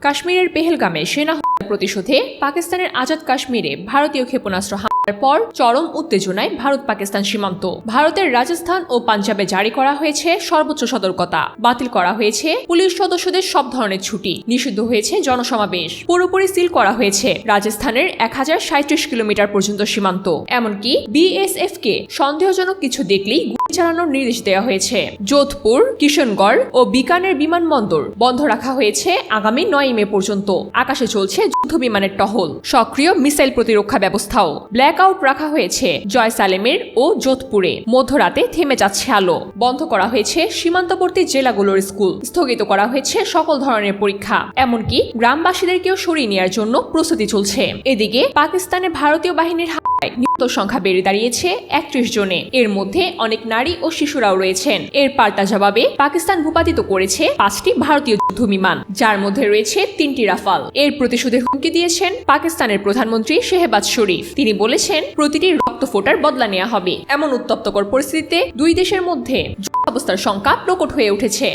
কাশ্মীরের পেহেলগামে সেনা প্রতিশোধে পাকিস্তানের আজাদ কাশ্মীরে ভারতীয় ক্ষেপণাস্ত্র হামলার পর চরম উত্তেজনায় ভারত পাকিস্তান সীমান্ত। ভারতের রাজস্থান ও পাঞ্জাবে জারি করা হয়েছে সর্বোচ্চ সতর্কতা। বাতিল করা হয়েছে পুলিশ সদস্যদের সব ধরনের ছুটি। নিষিদ্ধ হয়েছে জনসমাবেশ। পুরোপুরি সিল করা হয়েছে রাজস্থানের এক হাজার কিলোমিটার পর্যন্ত সীমান্ত। এমনকি বিএসএফ কে সন্দেহজনক কিছু দেখলেই চালানোর নির্দেশ দেওয়া হয়েছে। যোধপুর, কিশনগড় ও বিকানের বিমানবন্দর বন্ধ রাখা হয়েছে আগামী নয় মে পর্যন্ত। আকাশে চলছে যুদ্ধ বিমানের টহল। সক্রিয় মিসাইল প্রতিরক্ষা ব্যবস্থাও ব্ল্যাক আউট রাখা হয়েছে জয়সালেমের ও যোধপুরে। মধ্যরাতে থেমে যাচ্ছে আলো। বন্ধ করা হয়েছে সীমান্তবর্তী জেলাগুলোর স্কুল। স্থগিত করা হয়েছে সকল ধরনের পরীক্ষা। এমনকি গ্রামবাসীদেরকেও সরিয়ে নেওয়ার জন্য প্রস্তুতি চলছে। এদিকে পাকিস্তানে ভারতীয় বাহিনীর নিহত সংখ্যা বেড়ে দাঁড়িয়েছে একত্রিশ জনে। এর মধ্যে অনেক নারী ও শিশুরাও রয়েছেন। এর পাল্টা জবাবে পাকিস্তান ভূপাতিত করেছে পাঁচটি ভারতীয় যুদ্ধ বিমান, যার মধ্যে রয়েছে তিনটি রাফাল। এর প্রতিশোধের হুমকি দিয়েছেন পাকিস্তানের প্রধানমন্ত্রী শেহবাজ শরীফ। তিনি বলেছেন, প্রতিটি রক্ত ফোটার বদলা নেওয়া হবে। এমন উত্তপ্তকর পরিস্থিতিতে দুই দেশের মধ্যে অবস্থার সংখ্যা প্রকট হয়ে উঠেছে।